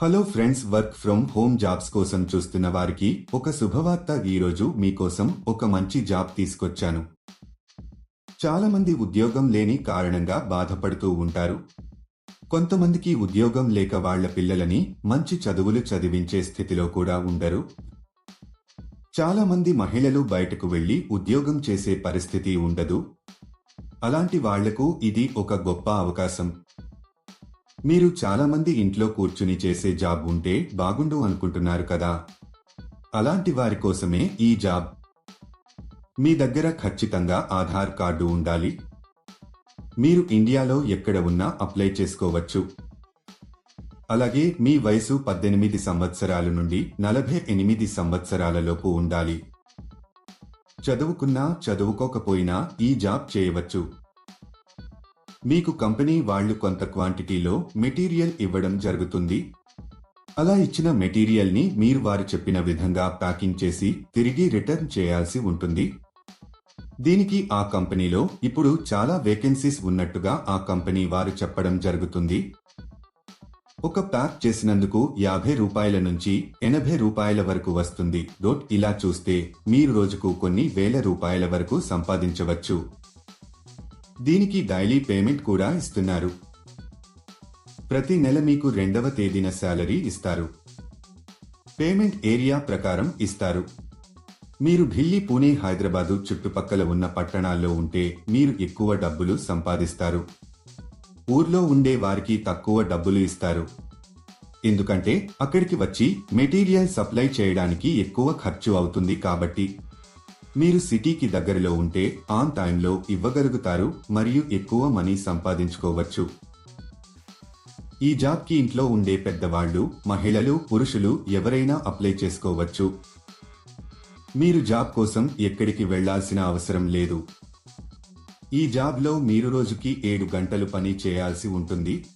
Hello friends work from home jobs కోసం చూస్తున్న వారికి ఒక శుభవార్త ఈరోజు మీకోసం ఒక మంచి జాబ్ తీసుకొచ్చాను. చాలా మంది ఉద్యోగం లేని కారణంగా బాధపడుతూ ఉంటారు. కొంతమందికి ఉద్యోగం లేక వాళ్ళ పిల్లలని మంచి చదువులు చదివించే స్థితిలో కూడా ఉండరు. చాలా మంది మహిళలు బయటకు వెళ్ళి ఉద్యోగం చేసే పరిస్థితి ఉండదు. అలాంటి వాళ్ళకు ఇది ఒక గొప్ప అవకాశం. మీరు చాలా మంది ఇంట్లో కూర్చుని చేసే జాబ్ ఉంటే బాగుండు అనుకుంటున్నారు కదా. అలాంటి వారి కోసమే ఈ జాబ్. మీ దగ్గర ఖచ్చితంగా ఆధార్ కార్డు ఉండాలి. మీరు ఇండియాలో ఎక్కడ ఉన్నా అప్లై చేసుకోవచ్చు. అలాగే మీ వయసు పద్దెనిమిది సంవత్సరాల నుండి నలభై ఎనిమిది సంవత్సరాలలోపు ఉండాలి. చదువుకున్నా చదువుకోకపోయినా ఈ జాబ్ చేయవచ్చు. మీకు కంపెనీ వాళ్ళు కొంత క్వాంటిటీలో మెటీరియల్ ఇవ్వడం జరుగుతుంది. అలా ఇచ్చిన మెటీరియల్ని మీరు వారు చెప్పిన విధంగా ప్యాకింగ్ చేసి తిరిగి రిటర్న్ చేయాల్సి ఉంటుంది. దీనికి ఆ కంపెనీలో ఇప్పుడు చాలా వేకెన్సీస్ ఉన్నట్టుగా ఆ కంపెనీ వారు చెప్పడం జరుగుతుంది. ఒక ప్యాక్ చేసినందుకు యాభై రూపాయల నుంచి ఎనభై రూపాయల వరకు వస్తుంది. డోట్ ఇలా చూస్తే మీరు రోజుకు కొన్ని వేల రూపాయల వరకు సంపాదించవచ్చు. దీనికి డైలీ పేమెంట్ కూడా ఇస్తున్నారు. ప్రతి నెల మీకు రెండవ తేదీన శాలరీ ఇస్తారు. పేమెంట్ ఏరియా ప్రకారం ఇస్తారు. మీరు ఢిల్లీ పూణే హైదరాబాదు చుట్టుపక్కల ఉన్న పట్టణాల్లో ఉంటే మీరు ఎక్కువ డబ్బులు సంపాదిస్తారు. ఊర్లో ఉండే వారికి తక్కువ డబ్బులు ఇస్తారు. ఎందుకంటే అక్కడికి వచ్చి మెటీరియల్ సప్లై చేయడానికి ఎక్కువ ఖర్చు అవుతుంది కాబట్టి మీరు సిటీకి దగ్గరలో ఉంటే ఆన్ టైంలో ఇవ్వగలుగుతారు మరియు ఎక్కువ మనీ సంపాదించుకోవచ్చు. ఈ జాబ్కి ఇంట్లో ఉండే పెద్దవాళ్ళు మహిళలు పురుషులు ఎవరైనా అప్లై చేసుకోవచ్చు. మీరు జాబ్ కోసం ఎక్కడికి వెళ్ళాల్సిన అవసరం లేదు. ఈ జాబ్లో మీరు రోజుకి ఏడు గంటలు పని చేయాల్సి ఉంటుంది.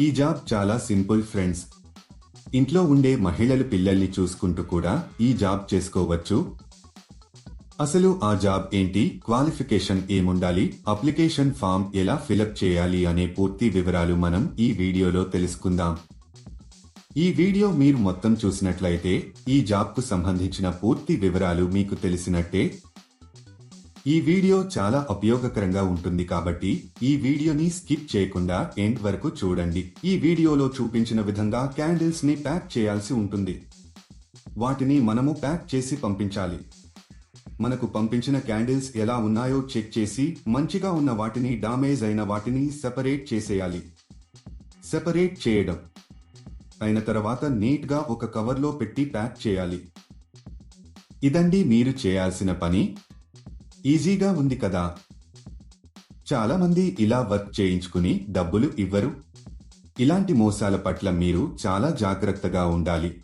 ఈ జాబ్ చాలా సింపుల్ ఫ్రెండ్స్. ఇంట్లో ఉండే మహిళలు పిల్లల్ని చూసుకుంటూ కూడా ఈ జాబ్ చేసుకోవచ్చు. అసలు ఆ జాబ్ ఏంటి? క్వాలిఫికేషన్ ఏముండాలి? అప్లికేషన్ ఫామ్ ఎలా ఫిలప్ చేయాలి అనే పూర్తి వివరాలు మనం ఈ వీడియోలో తెలుసుకుందాం. ఈ వీడియో మీరు మొత్తం చూసినట్లయితే ఈ జాబ్కు సంబంధించిన పూర్తి వివరాలు మీకు తెలిసినట్టే. ఈ వీడియో చాలా ఉపయోగకరంగా ఉంటుంది కాబట్టి ఈ వీడియోని స్కిప్ చేయకుండా ఎండ్ వరకు చూడండి. ఈ వీడియోలో చూపించిన విధంగా క్యాండిల్స్ని ప్యాక్ చేయాల్సి ఉంటుంది. వాటిని మనము ప్యాక్ చేసి పంపించాలి. మనకు పంపించిన క్యాండిల్స్ ఎలా ఉన్నాయో చెక్ చేసి మంచిగా ఉన్న వాటిని డామేజ్ అయిన వాటిని సెపరేట్ చేసేయాలి. సెపరేట్ చేయడం. అయిన తర్వాత నీట్గా ఒక కవర్లో పెట్టి ప్యాక్ చేయాలి. ఇదండి మీరు చేయాల్సిన పని. ఈజీగా ఉంది కదా. చాలా మంది ఇలా వర్క్ చేయించుకుని డబ్బులు ఇవ్వరు. ఇలాంటి మోసాల పట్ల మీరు చాలా జాగ్రత్తగా ఉండాలి.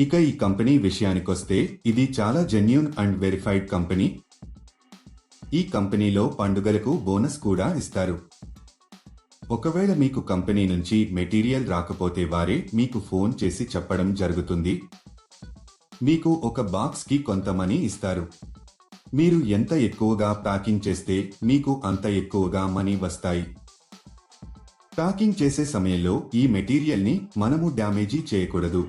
ఇక ఈ కంపెనీ విషయానికొస్తే ఇది చాలా జెన్యున్ అండ్ వెరిఫైడ్ కంపెనీ. ఈ కంపెనీలో పండుగలకు బోనస్ కూడా ఇస్తారు. ఒకవేళ మీకు కంపెనీ నుంచి మెటీరియల్ రాకపోతే వారే మీకు ఫోన్ చేసి చెప్పడం జరుగుతుంది. మీకు ఒక బాక్స్కి కొంత మనీ ఇస్తారు. మీరు ఎంత ఎక్కువగా ప్యాకింగ్ చేస్తే మీకు అంత ఎక్కువగా మనీ వస్తాయి. ప్యాకింగ్ చేసే సమయంలో ఈ మెటీరియల్ని మనము డ్యామేజీ చేయకూడదు.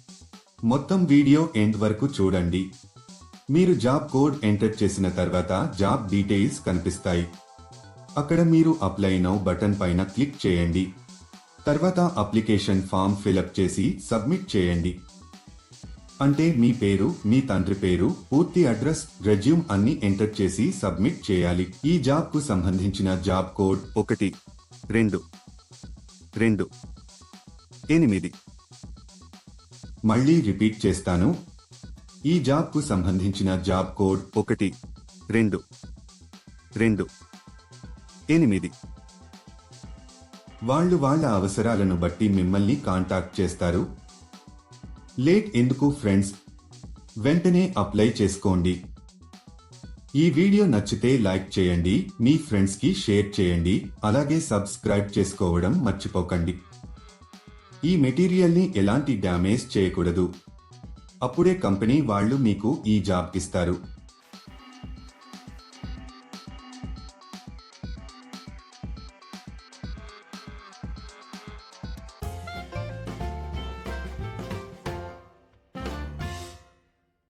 మొత్తం వీడియో ఎండ్ వరకు చూడండి. మీరు జాబ్ కోడ్ ఎంటర్ చేసిన తర్వాత జాబ్ డీటెయిల్స్ కనిపిస్తాయి. అక్కడ మీరు అప్లై నౌ బటన్ పైన క్లిక్ చేయండి. తర్వాత అప్లికేషన్ ఫామ్ ఫిలప్ చేసి సబ్మిట్ చేయండి. అంటే మీ పేరు మీ తండ్రి పేరు పూర్తి అడ్రస్ రెజ్యూమ్ అన్ని ఎంటర్ చేసి సబ్మిట్ చేయాలి. ఈ జాబ్కు సంబంధించిన జాబ్ కోడ్ ఒకటి రెండు రెండు ఎనిమిది. మళ్ళీ రిపీట్ చేస్తాను. ఈ జాబ్కు సంబంధించిన జాబ్ కోడ్ ఒకటి రెండు రెండు ఎనిమిది. వాళ్ళు వాళ్ళ అవసరాలను బట్టి మిమ్మల్ని కాంటాక్ట్ చేస్తారు. లేట్ ఎందుకు ఫ్రెండ్స్? వెంటనే అప్లై చేసుకోండి. ఈ వీడియో నచ్చితే లైక్ చేయండి మీ ఫ్రెండ్స్కి షేర్ చేయండి అలాగే సబ్స్క్రైబ్ చేసుకోవడం మర్చిపోకండి. ఈ మెటీరియల్ని ఎలాంటి డ్యామేజ్ చేయకూడదు. అప్పుడే కంపెనీ వాళ్ళు మీకు ఈ జాబ్ ఇస్తారు.